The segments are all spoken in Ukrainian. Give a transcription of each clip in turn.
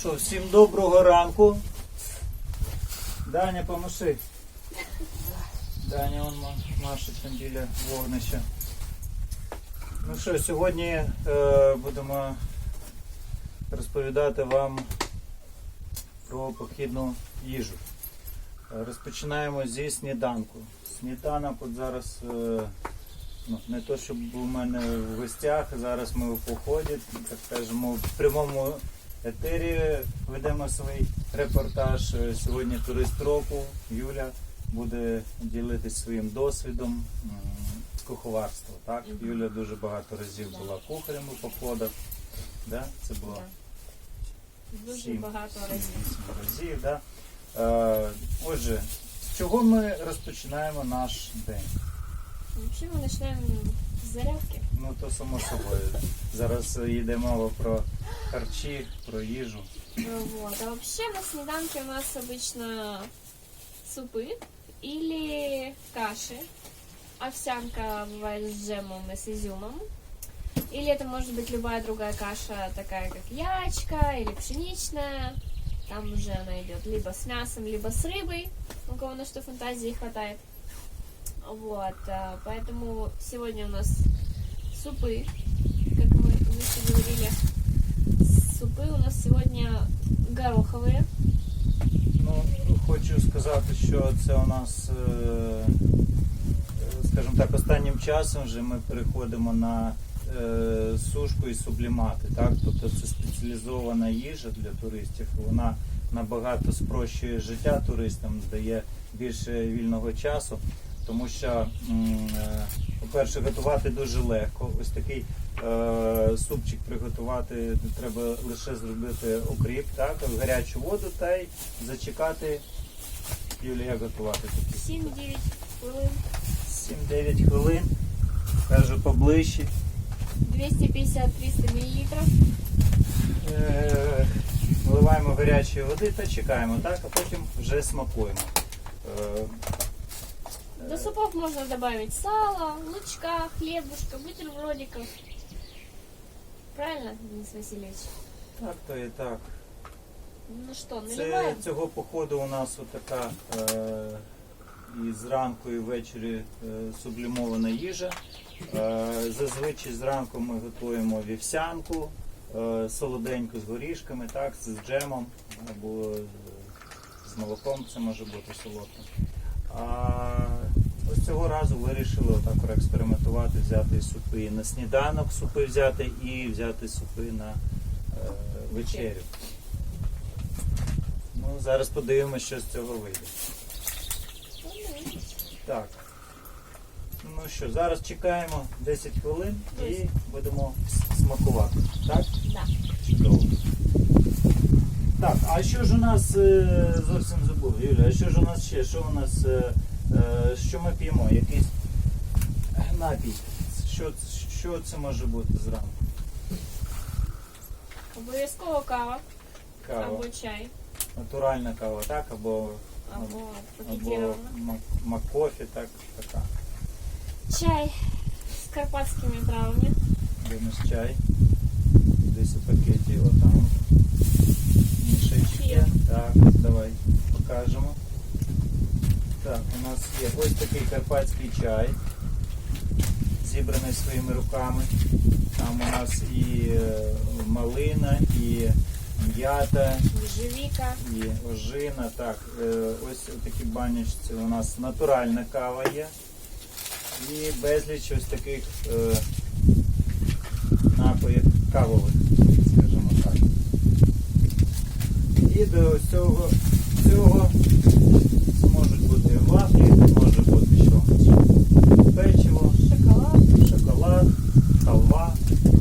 що, всім доброго ранку. Даня, помаши. Даня, он ма- машить там біля вогнища. Ну що, сьогодні е, будемо розповідати вам про похідну їжу. Розпочинаємо зі сніданку. Сніданок от зараз е, ну, не то, щоб у мене в гостях, зараз ми в поході, так скажемо, в прямому етері ведемо свій репортаж. Е, Сьогодні турист року Юля буде ділитися своїм досвідом куховарства. Так? Юля дуже багато разів була кухарем у походах. Да? Це було Дуже Сім. багато разів. разів. Да? Е, отже, з чого ми розпочинаємо наш день? Взагалі ми починаємо зарядки. Ну то само собою. Зараз йде мова про харчі, про їжу. Вот. А вообще на сніданке у нас обычно супы или каши. Овсянка бывает с джемом и с изюмом. Или это может быть любая другая каша, такая как ячка или пшеничная. Там уже она идет либо с мясом, либо с рыбой, у кого на что фантазии хватает. Вот, а, поэтому сегодня у нас супы, как мы выше говорили. Супы у нас сегодня гороховые. Ну, хочу сказати, що це у нас, е, е, скажімо так, останнім часом вже ми переходимо на е, сушку і сублімати. Так? Тобто це спеціалізована їжа для туристів. Вона набагато спрощує життя туристам, дає більше вільного часу. Тому що, е, по-перше, готувати дуже легко. Ось такий е, супчик приготувати треба лише зробити окріп, так, в гарячу воду та й зачекати. Юлія, як готувати такі? 7-9 хвилин. 7-9 хвилин. Кажу поближче. 250-300 мл. Е, Вливаємо гарячої води та чекаємо, так, а потім вже смакуємо. До супов можно добавить сало, лучка, хлебушка, бутербродиков. Правильно, Денис Васильевич? Так, то і так. Ну что, Це наливаем? цього походу у нас отака е, і зранку, і ввечері е, сублімована їжа. Е, зазвичай зранку ми готуємо вівсянку, е, солоденьку з горішками, так, з джемом або з- молоком, це може бути солодке. А ось цього разу вирішили отак проекспериментувати, взяти супи на сніданок, супи взяти і взяти супи на е, вечерю. Ну, зараз подивимося, що з цього вийде. Так. Ну що, зараз чекаємо 10 хвилин і будемо смакувати. Так? Да. Чудово. Так, а що ж у нас е, зовсім забув, Юля, а що ж у нас ще? Що у нас, е, що ми п'ємо? Якийсь напій. Що, що це може бути зранку? Обов'язково кава Кава. або чай, Натуральна кава, так? Або, або або пакетирована. маккофі, так, така. Чай з карпатськими травами. Наш чай? Десь у пакеті, отам. Мішечки. Так, давай покажемо. У нас є ось такий карпатський чай, зібраний своїми руками. Там у нас і е, малина, і м'ята, Ежевика. і ожина. Так, е, ось у такій банячці у нас натуральна кава є. І безліч ось таких е, напоїв кавових, скажімо так. І до цього, цього можуть бути вафлі, може бути що? Печиво, Шоколад. шоколад, халва.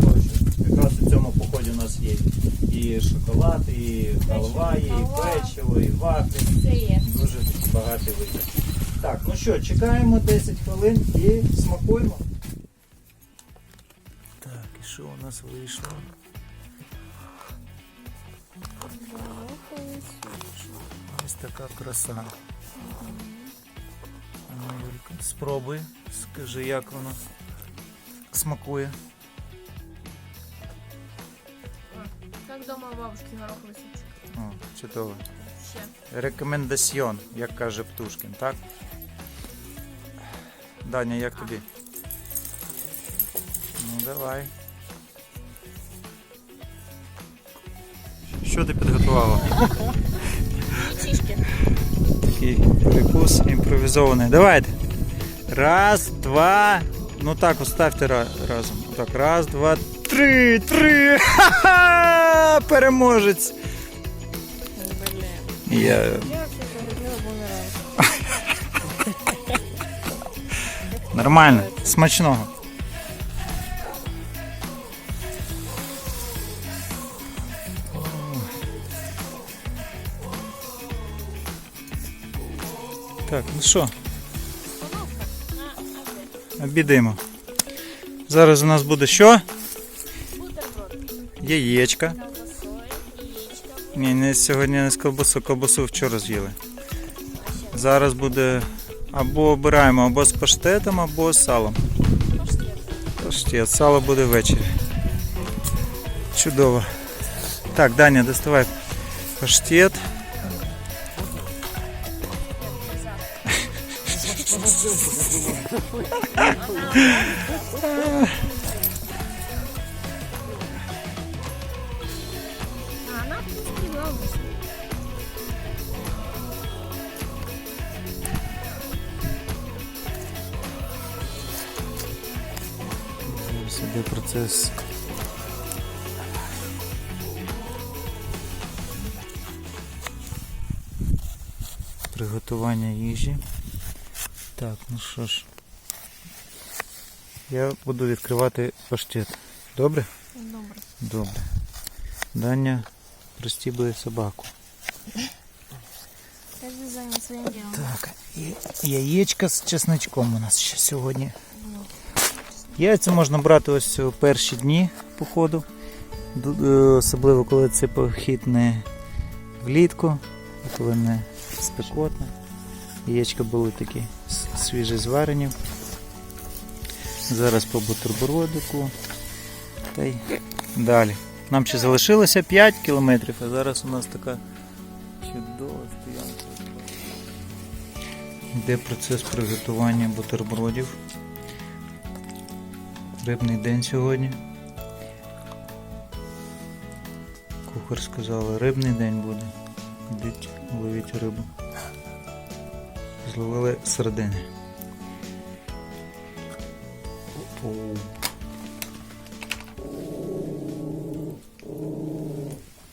Коротше, якраз у цьому поході у нас є і шоколад, і халва, є, і халва. печиво, і вафлі. Це є. Дуже багатий вибір. Так, ну що, чекаємо 10 хвилин і смакуємо. Так, і що у нас вийшло? Ось така краса. Ну, спробуй, скажи, як воно смакує. Как дома бабушки супчик. О, чудово. Рекомендаціон, як каже Птушкін, так? Даня, як тобі? Ну давай. Що ти підготувала? Такий перекус імпровізований. Давайте. Раз, два. Ну так, оставте разом. Так, раз, два, три, три. Ха-ха! Переможець. Я... Нормально, смачного. Так, ну що, обідаємо. Зараз у нас буде що? Яєчка. Ні, не сьогодні не з колбасу, колбасу вчора з'їли. Зараз буде або обираємо або з паштетом, або з салом. Паштет, сало буде ввечері. Чудово. Так, Даня, доставай паштет. іде процес. Приготування їжі. Так, ну що ж. Я буду відкривати паштет. Добре? Добре. Добре. Даня пристібує собаку. Каждый занят своим делом. Так, і яєчка з чесничком у нас ще сьогодні. Яйця можна брати ось у перші дні походу. Е, Особливо коли це похід не влітку, а коли не спекотно. Яєчка були такі свіжі зварені. Зараз по бутербродику. Та й далі. Нам ще залишилося 5 кілометрів, а зараз у нас така чудова стоянка. Йде процес приготування бутербродів. Рибний день сьогодні. Кухар сказала, рибний день буде. Йдіть, ловіть рибу. Зловили середини.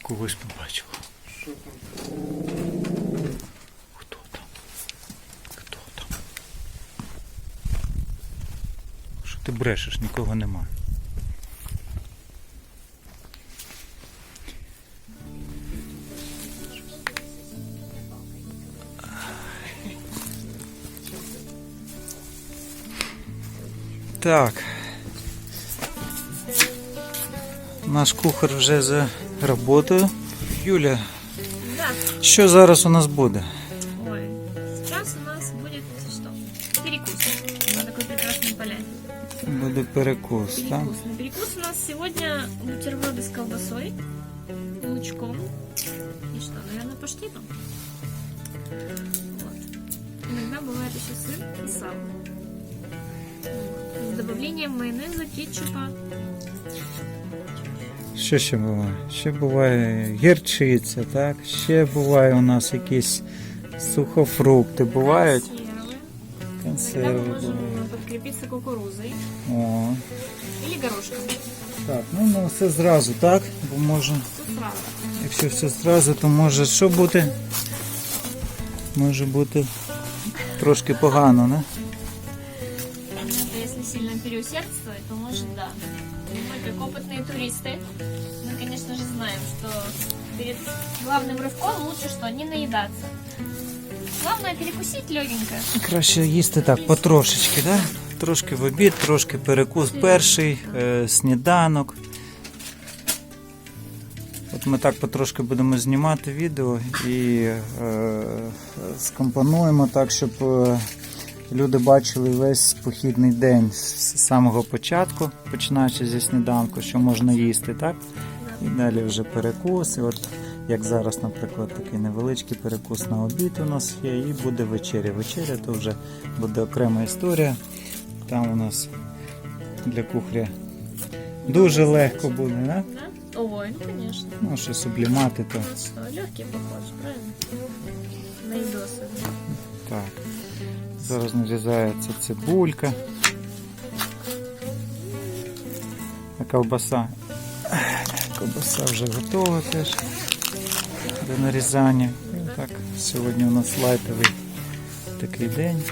Когось побачив. Хто там? Хто там? Що ти брешеш, нікого нема. Так. Наш кухар вже за роботою. Юля, що зараз у нас буде? перекус, так? Перекус. На перекус у нас сегодня бутерброды с колбасой, лучком и что, наверное, паштетом. Вот. Иногда бывает еще сыр и сало. Вот. С добавлением майонеза, кетчупа. Що ще буває? Ще буває гірчиця, так? Ще буває у нас якісь сухофрукти бувають. Консервы. Иногда мы Консерви можем бувають. подкрепиться кукурузой О, или горошком. так, ну, ну все зразу, так? Бо може, Все сразу. якщо все зразу, то може що бути? Може бути трошки погано, не? Это если сильно переусердствовать, то может да. Мы как опытные туристы, мы, конечно же, знаем, что перед главным рывком лучше что, не наедаться. Главное перекусить легенько. Краще їсти так потрошечки, да? Трошки в обід, трошки перекус перший, е, сніданок. От ми так потрошки будемо знімати відео і е, скомпонуємо так, щоб е, люди бачили весь похідний день з самого початку, починаючи зі сніданку, що можна їсти, так? І далі вже перекус. І от Як зараз, наприклад, такий невеличкий перекус на обід у нас є, і буде вечеря. Вечеря то вже буде окрема історія. Там у нас для кухаря дуже легко буде, да? Да? Ой, ну конечно. Ну, що сублімати, то что, легкий похож, правильно? На едосы. так. Зараз нарізається цибулька. А ковбаса. Ковбаса вже готова теж до нарізання. Так, сьогодні у нас лайтовий такий день.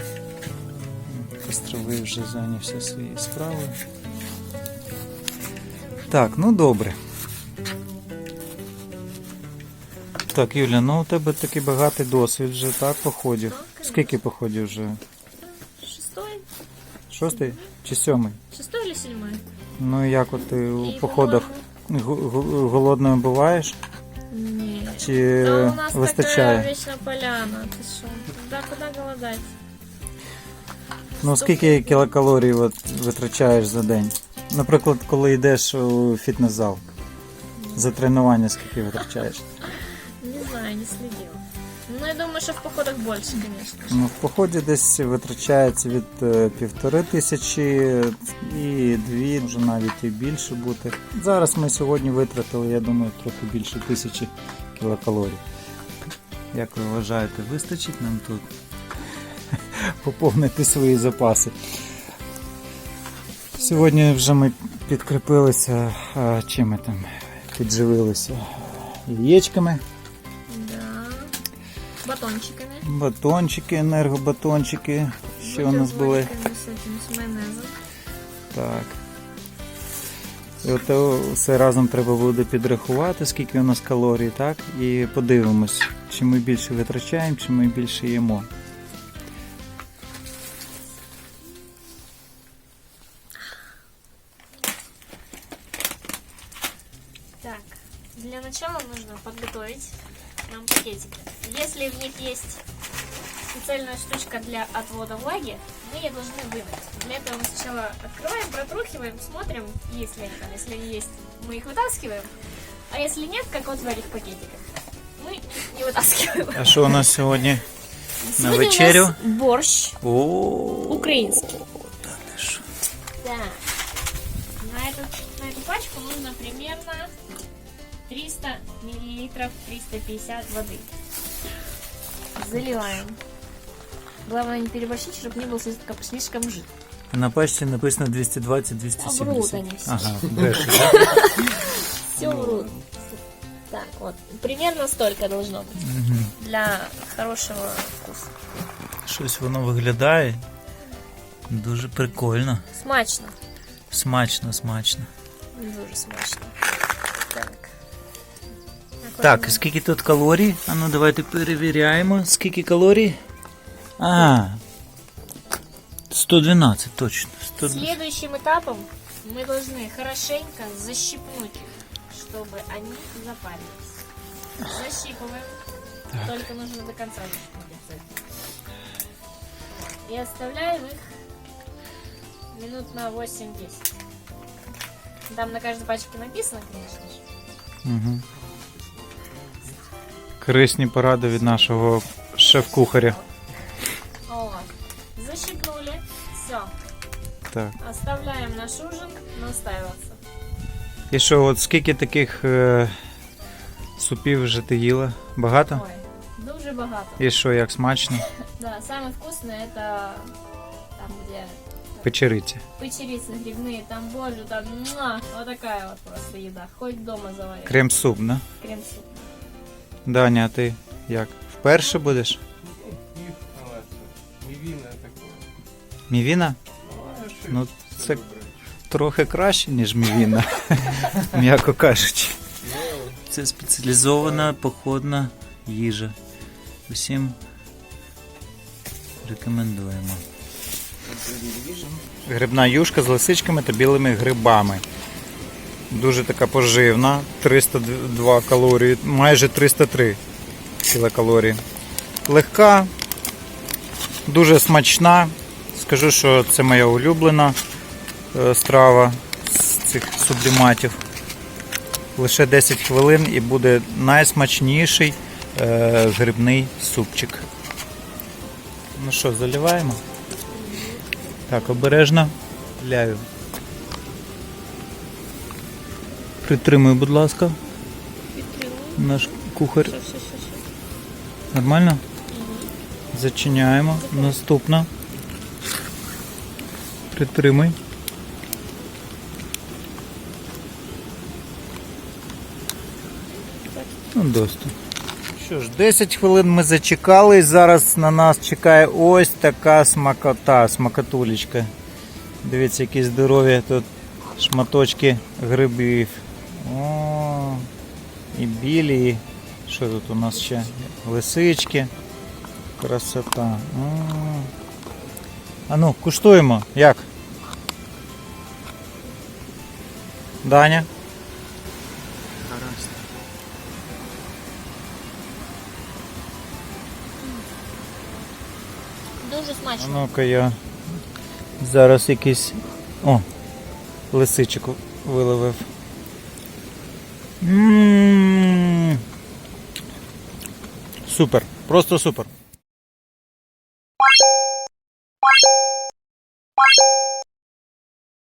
Костровий вже зайнявся своєю справою. Так, ну добре. Так, Юля, ну у тебе такий багатий досвід вже, так, походів. Скільки походів вже? Шестой? Шостий чи сьомий? Шестой или седьмой? Ну і як от ти у походах голодною буваєш? Нет. Чи Да у нас вистачає? така вічна поляна, Ти що? Да куди голодати? Ну скільки кілокалорій от витрачаєш за день? Наприклад, коли йдеш у фітнес-зал. За тренування скільки витрачаєш? Не знаю, не следила. Ну, я думаю, что в походах больше, конечно. Ну, в поході десь витрачається від е, півтори тисячі і дві, може навіть і більше бути. Зараз ми сьогодні витратили, я думаю, трохи більше тисячі кілокалорій. Як ви вважаєте, вистачить нам тут поповнити свої запаси? Сьогодні вже ми підкріпилися, а, ми там підживилися яєчками. Батончиками. Батончики, енергобатончики. Що у нас були? С майонезом. Так. І от все разом треба буде підрахувати, скільки у нас калорій, так? І подивимось, чи ми більше витрачаємо, чи ми більше їмо. Смотрим, есть ли они там. Если они есть, мы их вытаскиваем. А если нет, как вот в этих пакетиках, мы их не вытаскиваем. А що у нас? Сегодня у вечерю? нас борщ О, украинский. що. Так. На эту, на эту пачку нужно примерно 300 миллилитров, 350 воды. Заливаем. Главное не переборщить, чтобы не был слишком, слишком жид. На пачці написано Врут 220-270. они все. Ага, брешуть, так? Все врут. Так, вот. Примерно столько должно быть. Мгм. Для хорошего вкуса. Щось воно виглядає. Дуже прикольно. Смачно. Смачно, смачно. Дуже смачно. Так. Так, скільки тут калорій? А ну давайте перевіряємо. Скільки калорій? А. 112, точно. 112. Следующим этапом мы должны хорошенько защипнуть их, чтобы они запарились. Защипываем. Только нужно до конца защипнуть. И оставляем их минут на 8-10. Там на каждой пачке написано, конечно же. Угу. Корисні поради від нашого шеф-кухаря. Так. Оставляем наш ужин настаиваться. І що, от скільки таких е, супів вже ти їла? Багато? Ой, дуже багато. І що, як смачно? Да, самое вкусное это там, где Печериця. печерицы грибные, там боже, там муа, вот такая вот просто еда. Хоть дома заварить. Крем-суп, да? Крем-суп. Даня, а ти як? Вперше будеш? Мівіна таке. Мівіна? Ну, це трохи краще, ніж мівіна, м'яко кажучи. Це спеціалізована походна їжа. Усім рекомендуємо. Грибна юшка з лисичками та білими грибами. Дуже така поживна, 302 калорії, майже 303 кілокалорії. Легка, дуже смачна. Скажу, що це моя улюблена е, страва з цих субліматів. лише 10 хвилин і буде найсмачніший е, грибний супчик. Ну що, заливаємо? Так, обережно. Ляю. Притримуй, будь ласка, наш кухар. Нормально? Зачиняємо. Наступна. Притримуй. Ну, досить. Що ж, 10 хвилин ми зачекали. Зараз на нас чекає ось така смакота, смакотулечка. Дивіться, які здорові тут шматочки грибів. О, і білі. і Що тут у нас ще? Лисички. Красота. М. А ну, куштуємо. Як? Даня? Дуже А смачно. ну-ка я зараз якийсь. О, лисичок виловив. М. Супер, просто супер.